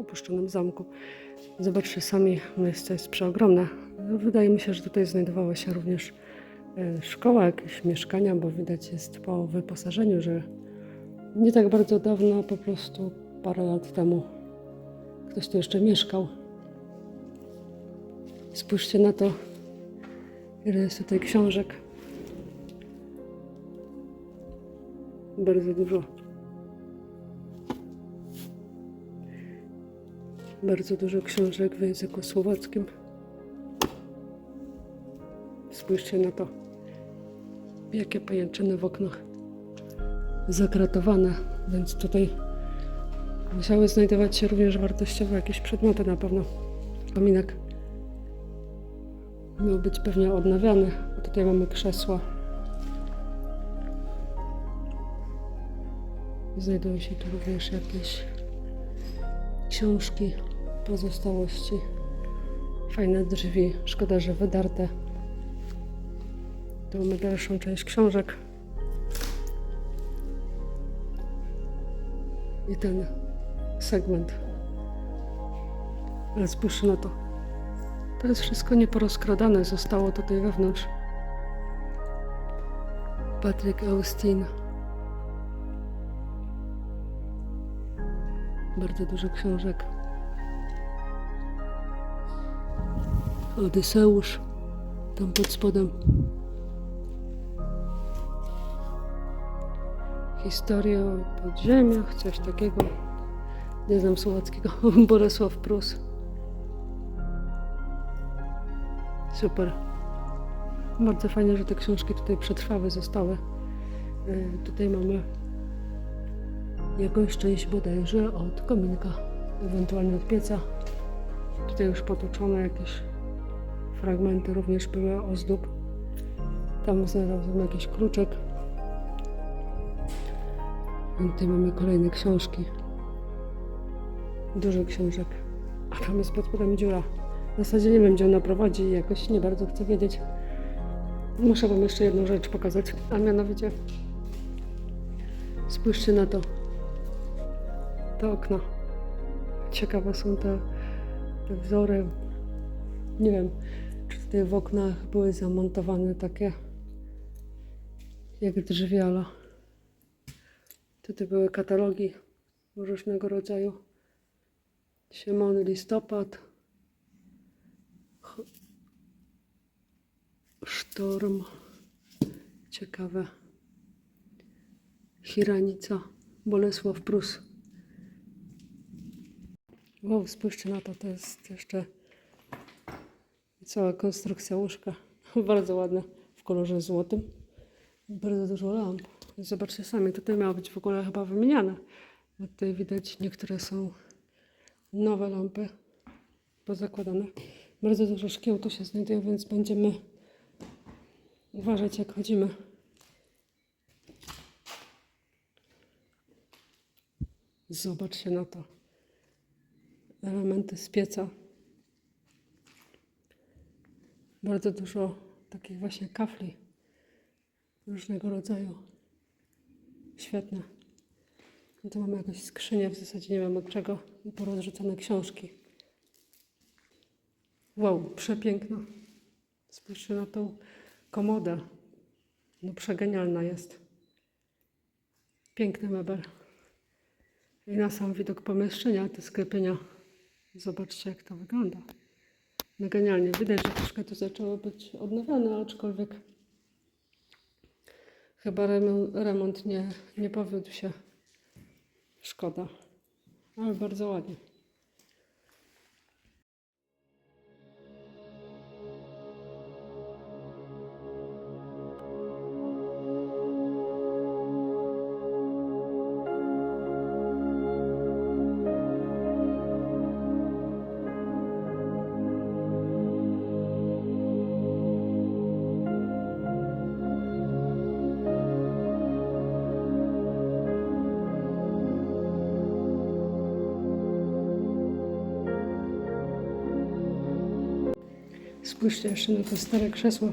Opuszczonym zamku. Zobaczcie sami, miejsce jest przeogromne. Wydaje mi się, że tutaj znajdowała się również e, szkoła, jakieś mieszkania, bo widać jest po wyposażeniu, że nie tak bardzo dawno, po prostu parę lat temu ktoś tu jeszcze mieszkał. Spójrzcie na to, ile jest tutaj książek. Bardzo dużo. Bardzo dużo książek w języku słowackim. Spójrzcie na to, jakie pajęczyny w oknach zakratowane, więc tutaj musiały znajdować się również wartościowe jakieś przedmioty na pewno. Kominek miał być pewnie odnawiany, bo tutaj mamy krzesła. Znajdują się tu również jakieś książki, pozostałości. Fajne drzwi, szkoda, że wydarte. Tu mamy dalszą część książek. I ten segment. Ale spójrzcie na to. To jest wszystko nieporozkradane, zostało tutaj wewnątrz. Patryk Austin. Bardzo dużo książek. Odyseusz. Tam pod spodem. Historia o podziemiach, coś takiego. Nie znam słowackiego. Bolesław Prus. Super. Bardzo fajnie, że te książki tutaj przetrwały, zostały. Y, Tutaj mamy jakąś część bodajże od kominka, ewentualnie od pieca. Tutaj już potoczone jakieś fragmenty również były ozdób. Tam znalazłem jakiś kluczek. I tutaj mamy kolejne książki. Dużo książek. A tam jest pod spodem dziura. W zasadzie nie wiem, gdzie ona prowadzi i jakoś nie bardzo chcę wiedzieć. Muszę Wam jeszcze jedną rzecz pokazać, a mianowicie spójrzcie na to. Te okna. Ciekawe są te, te wzory. Nie wiem, tutaj w oknach były zamontowane takie jak drzewiala. Tutaj były katalogi różnego rodzaju. Siemon, listopad. Sztorm. Ciekawe. Hiranica. Bolesław Prus. Wow, spójrzcie na to, to jest jeszcze cała konstrukcja łóżka. Bardzo ładna, w kolorze złotym. Bardzo dużo lamp. Zobaczcie sami, tutaj miało być w ogóle chyba wymieniane. Bo tutaj widać, niektóre są nowe lampy pozakładane. Bardzo dużo szkieł tu się znajduje, więc będziemy uważać jak chodzimy. Zobaczcie na to. Elementy z pieca. Bardzo dużo takich właśnie kafli różnego rodzaju. Świetne. No tu mamy jakąś skrzynię, w zasadzie nie wiem od czego, i porozrzucone książki. Wow, przepiękna. Spójrzcie na tą komodę. No przegenialna jest. Piękny mebel. I na sam widok pomieszczenia, te sklepienia. Zobaczcie, jak to wygląda. No genialnie. Widać, że troszkę to zaczęło być odnowione, aczkolwiek chyba remont, nie, nie powiódł się. Szkoda. Ale bardzo ładnie. Spójrzcie jeszcze na te stare krzesła.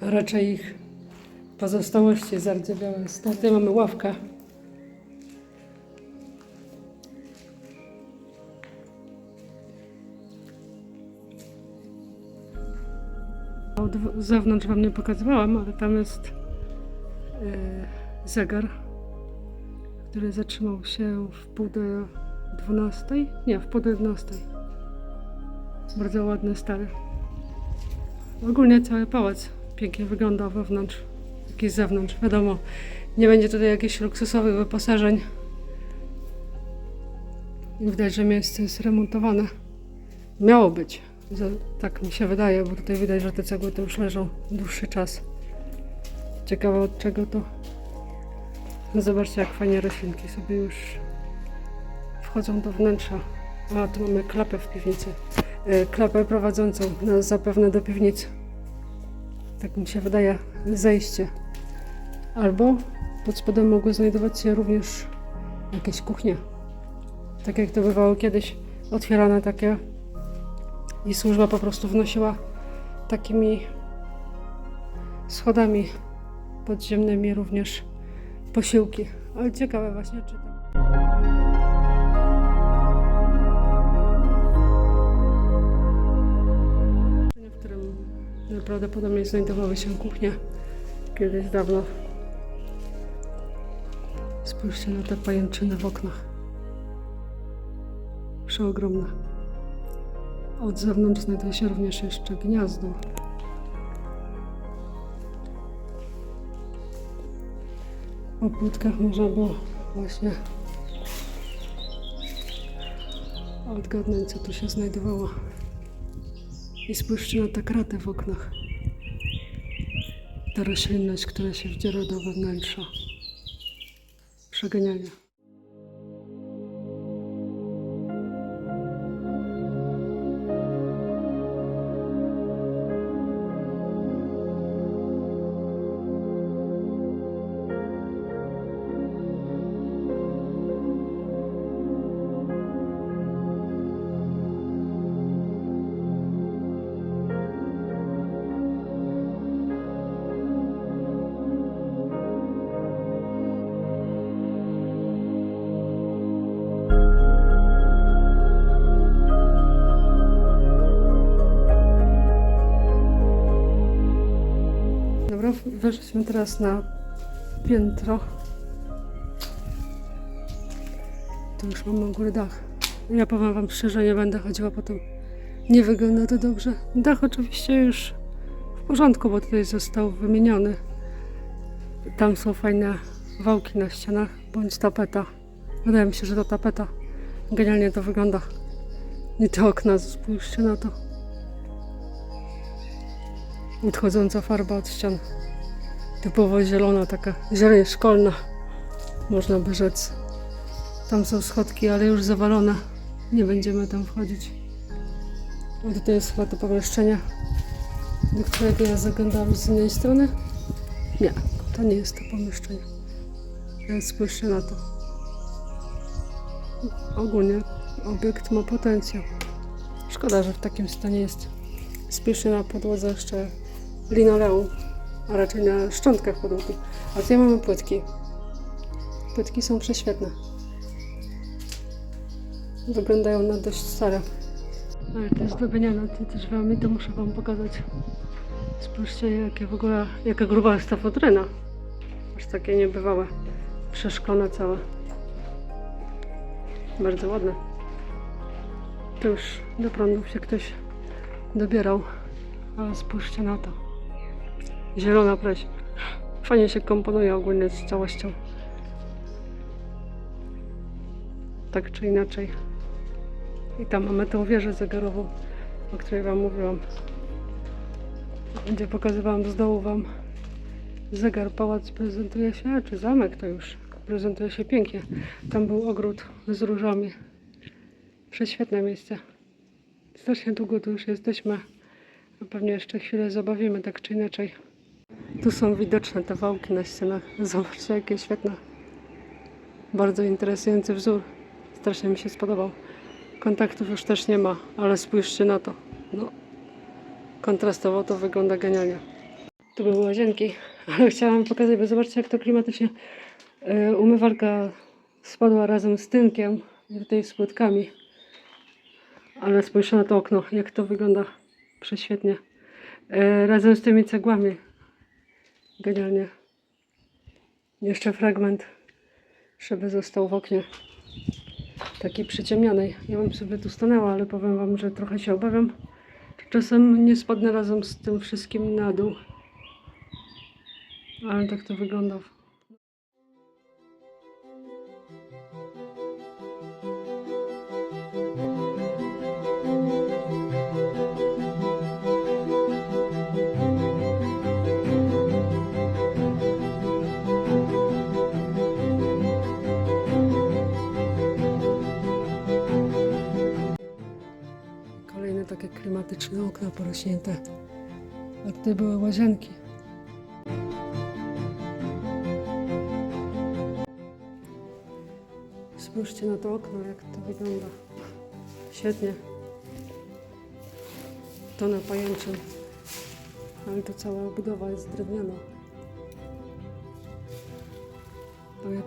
A raczej ich pozostałości zardzewiałe. Tutaj mamy ławkę. Od zewnątrz Wam nie pokazywałam, ale tam jest e, zegar, który zatrzymał się w pół do 12. Nie, w pół do 11. Bardzo ładny, stary. Ogólnie cały pałac pięknie wygląda wewnątrz, jak i z zewnątrz. Wiadomo, nie będzie tutaj jakichś luksusowych wyposażeń. Widać, że miejsce jest remontowane. Miało być. Tak mi się wydaje, bo tutaj widać, że te cegły to już leżą dłuższy czas. Ciekawe od czego to. No zobaczcie, jak fajnie roślinki sobie już wchodzą do wnętrza. A, tu mamy klapę w piwnicy. E, Klapę prowadzącą nas zapewne do piwnicy. Tak mi się wydaje, zejście. Albo pod spodem mogły znajdować się również jakieś kuchnie. Tak jak to bywało kiedyś, otwierane takie i służba po prostu wnosiła takimi schodami podziemnymi również posiłki. Ale ciekawe właśnie, czy to... prawdopodobnie znajdowały się kuchnie kiedyś dawno. Spójrzcie na te pajęczyny w oknach. Przeogromne. Od zewnątrz znajduje się również jeszcze gniazdo. Po płytkach można było właśnie odgadnąć, co tu się znajdowało. I spójrzcie na te kraty w oknach. Ta roślinność, która się wdziera do wewnętrza. Przegenianie. Weszliśmy teraz na piętro. Tu już mamy u góry dach. Ja powiem Wam szczerze, nie będę chodziła po tym. Nie wygląda to dobrze. Dach oczywiście już w porządku, bo tutaj został wymieniony. Tam są fajne wałki na ścianach, bądź tapeta. Wydaje mi się, że to tapeta. Genialnie to wygląda. I te okna, spójrzcie na to. Odchodząca farba od ścian. Typowo zielona, taka zieleń szkolna, można by rzec. Tam są schodki, ale już zawalone. Nie będziemy tam wchodzić. A tutaj jest chyba to pomieszczenie, do którego ja zaglądałam z innej strony. Nie, to nie jest to pomieszczenie. Więc spójrzcie na to. Ogólnie obiekt ma potencjał. Szkoda, że w takim stanie jest. Spójrzcie na podłodze jeszcze linoleum, a raczej na szczątkach podłogi. A tutaj mamy płytki. Płytki są prześwietne. Wyglądają na dość stare. Ale te zdobienia na te drzwiami to muszę Wam pokazać. Spójrzcie, jakie w ogóle, jaka gruba jest ta futryna. Aż takie niebywałe. Przeszklone całe. Bardzo ładne. To już do prądów się ktoś dobierał. Ale spójrzcie na to. Zielona pleś. Fajnie się komponuje ogólnie z całością. Tak czy inaczej. I tam mamy tą wieżę zegarową, o której Wam mówiłam. Gdzie pokazywałam z dołu Wam zegar. Pałac prezentuje się, czy zamek to już prezentuje się pięknie. Tam był ogród z różami. Prześwietne miejsce. Strasznie długo tu już jesteśmy. Pewnie jeszcze chwilę zabawimy, tak czy inaczej. Tu są widoczne te wałki na ścianach. Zobaczcie, jakie świetne. Bardzo interesujący wzór. Strasznie mi się spodobał. Kontaktów już też nie ma, ale spójrzcie na to. No, kontrastowo to wygląda genialnie. Tu były łazienki, ale chciałam pokazać, bo zobaczcie, jak to klimatycznie. Yy, umywalka spadła razem z tynkiem i tutaj z płytkami. Ale spójrzcie na to okno, jak to wygląda prześwietnie. e, razem z tymi cegłami. Genialnie. Jeszcze fragment szyby został w oknie. Takiej przyciemnionej. Ja bym sobie tu stanęła, ale powiem wam, że trochę się obawiam. Czasem nie spadnę razem z tym wszystkim na dół. Ale tak to wygląda. Klimatyczne okna porośnięte. A tutaj były łazienki. Spójrzcie na to okno, jak to wygląda. Świetnie. To na pajęczym. Ale to cała budowa jest drewniana.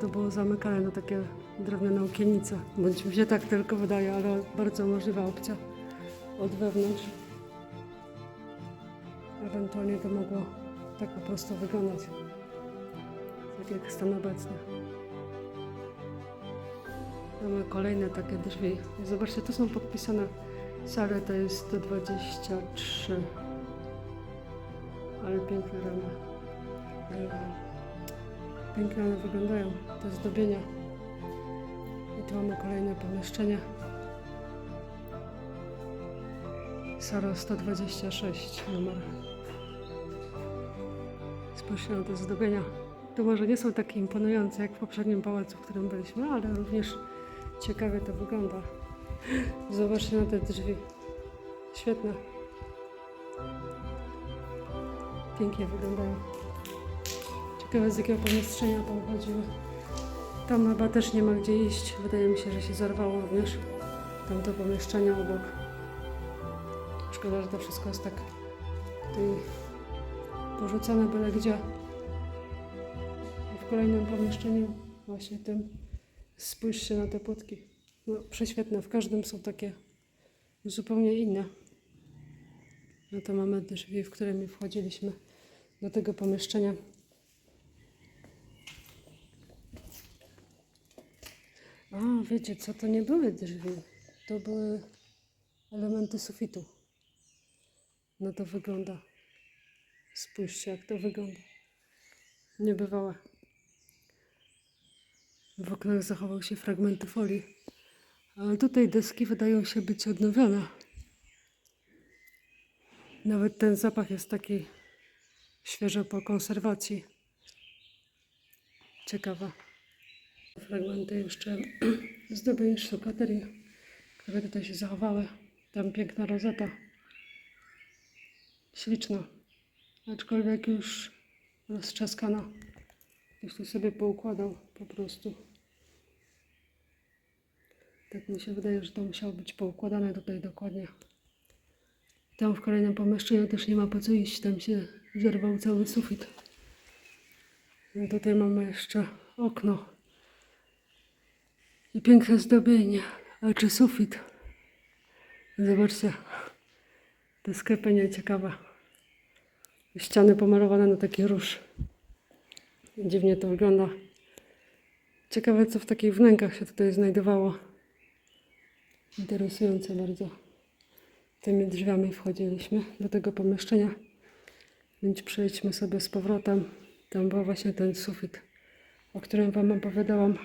To było zamykane na takie drewniane okiennice. Bądź mi się tak tylko wydaje, ale bardzo możliwa opcja od wewnątrz. Ewentualnie to mogło tak po prostu wyglądać. Tak jak stan obecny. Mamy kolejne takie drzwi. Zobaczcie, tu są podpisane sale, to jest 123. Ale piękne ramy. E, Pięknie one wyglądają, te zdobienia. I tu mamy kolejne pomieszczenie. Sala 126 numer. Spójrzcie na te zdobienia. To może nie są takie imponujące jak w poprzednim pałacu, w którym byliśmy, ale również ciekawie to wygląda. Zobaczcie na te drzwi. Świetne. Pięknie wyglądają. Ciekawe z jakiego pomieszczenia pochodziły. Tam chyba też nie ma gdzie iść. Wydaje mi się, że się zarwało również tamto pomieszczenie obok. Szkoda, że to wszystko jest tak tutaj porzucone byle gdzie. I w kolejnym pomieszczeniu, właśnie tym, spójrzcie na te płotki. No, prześwietne. W każdym są takie zupełnie inne. No to mamy drzwi, w którymi wchodziliśmy do tego pomieszczenia. A, wiecie co, to nie były drzwi. To były elementy sufitu. No to wygląda. Spójrzcie, jak to wygląda. Niebywałe. W oknach zachował się fragmenty folii. Ale tutaj deski wydają się być odnowione. Nawet ten zapach jest taki świeżo po konserwacji. Ciekawe. Fragmenty jeszcze zdobień sztukaterii, które tutaj się zachowały. Tam piękna rozeta. Śliczna. Aczkolwiek już roztrzaskana. Ktoś tu sobie poukładał po prostu. Tak mi się wydaje, że to musiało być poukładane tutaj dokładnie. Tam w kolejnym pomieszczeniu też nie ma po co iść. Tam się zerwał cały sufit. I tutaj mamy jeszcze okno. I piękne zdobienie. A czy sufit? Zobaczcie. To sklepienie ciekawe. Ściany pomalowane na taki róż. Dziwnie to wygląda. Ciekawe, co w takich wnękach się tutaj znajdowało. Interesujące bardzo. Tymi drzwiami wchodziliśmy do tego pomieszczenia. Więc przejdźmy sobie z powrotem. Tam był właśnie ten sufit, o którym Wam opowiadałam.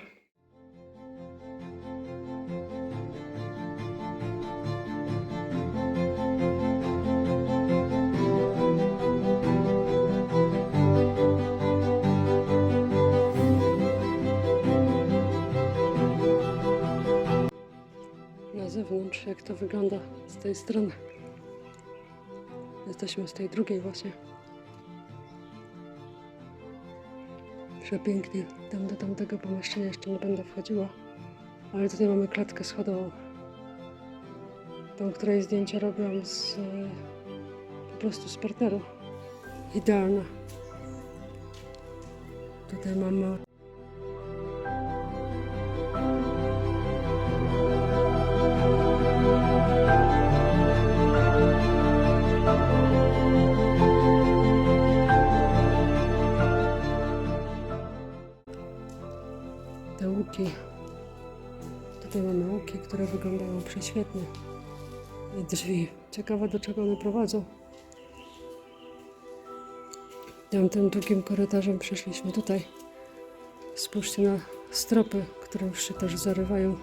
Jak to wygląda z tej strony. Jesteśmy z tej drugiej właśnie. Przepięknie. Tam do tamtego pomieszczenia jeszcze nie będę wchodziła. Ale tutaj mamy klatkę schodową. Tą, której zdjęcia robiłam z, e, po prostu z parteru. Idealna. Tutaj mamy łuki. Tutaj mamy łuki, które wyglądają prześwietnie. I drzwi. Ciekawe do czego one prowadzą. Tym długim korytarzem przeszliśmy tutaj. Spójrzcie na stropy, które już się też zarywają.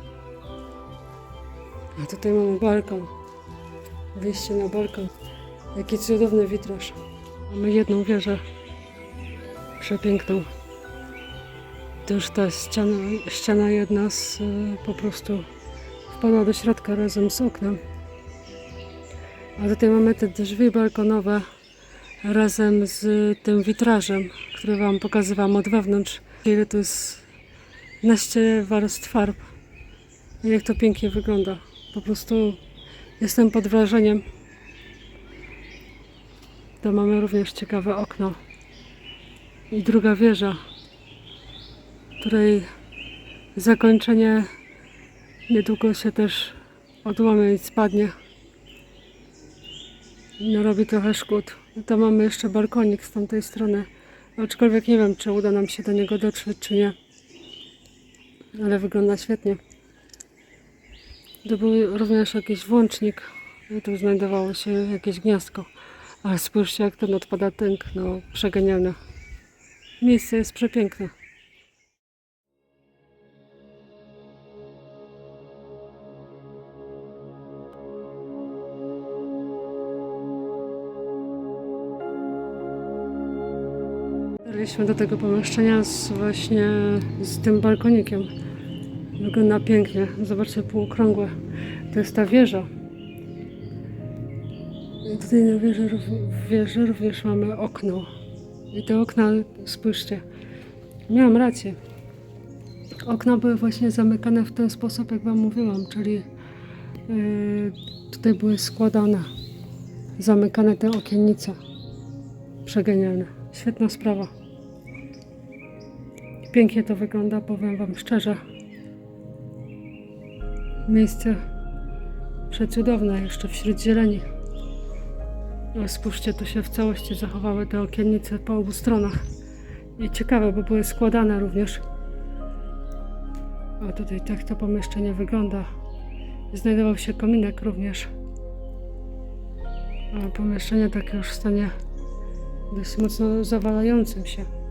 A tutaj mamy balkon. Wyjście na balkon. Jaki cudowny witraż. Mamy jedną wieżę. Przepiękną. Już ta ściana, ściana jedna z, y, po prostu wpadła do środka razem z oknem. A tutaj mamy te drzwi balkonowe razem z tym witrażem, który Wam pokazywałam od wewnątrz. Ile to jest naście warstw farb. Jak to pięknie wygląda. Po prostu jestem pod wrażeniem. To mamy również ciekawe okno. I druga wieża, której zakończenie niedługo się też odłamie i spadnie. No robi trochę szkód. To mamy jeszcze balkonik z tamtej strony. Aczkolwiek nie wiem, czy uda nam się do niego dotrzeć, czy nie. Ale wygląda świetnie. To był również jakiś włącznik. I tu znajdowało się jakieś gniazdko. Ale spójrzcie, jak ten odpada tynk. No, przegenialne. Miejsce jest przepiękne. Dotarliśmy do tego pomieszczenia z właśnie z tym balkonikiem. Wygląda pięknie. Zobaczcie, półokrągłe. To jest ta wieża. I tutaj na wieży, wieży również mamy okno. I te okna, spójrzcie, miałam rację. Okna były właśnie zamykane w ten sposób, jak Wam mówiłam, czyli yy, tutaj były składane, zamykane te okiennice. Przegenialne. Świetna sprawa. Pięknie to wygląda, powiem Wam szczerze. Miejsce przecudowne, jeszcze wśród zieleni. No, spójrzcie, tu się w całości zachowały te okiennice po obu stronach. I ciekawe, bo były składane również. A tutaj tak to pomieszczenie wygląda. Znajdował się kominek również. A pomieszczenie takie już w stanie dość mocno zawalającym się.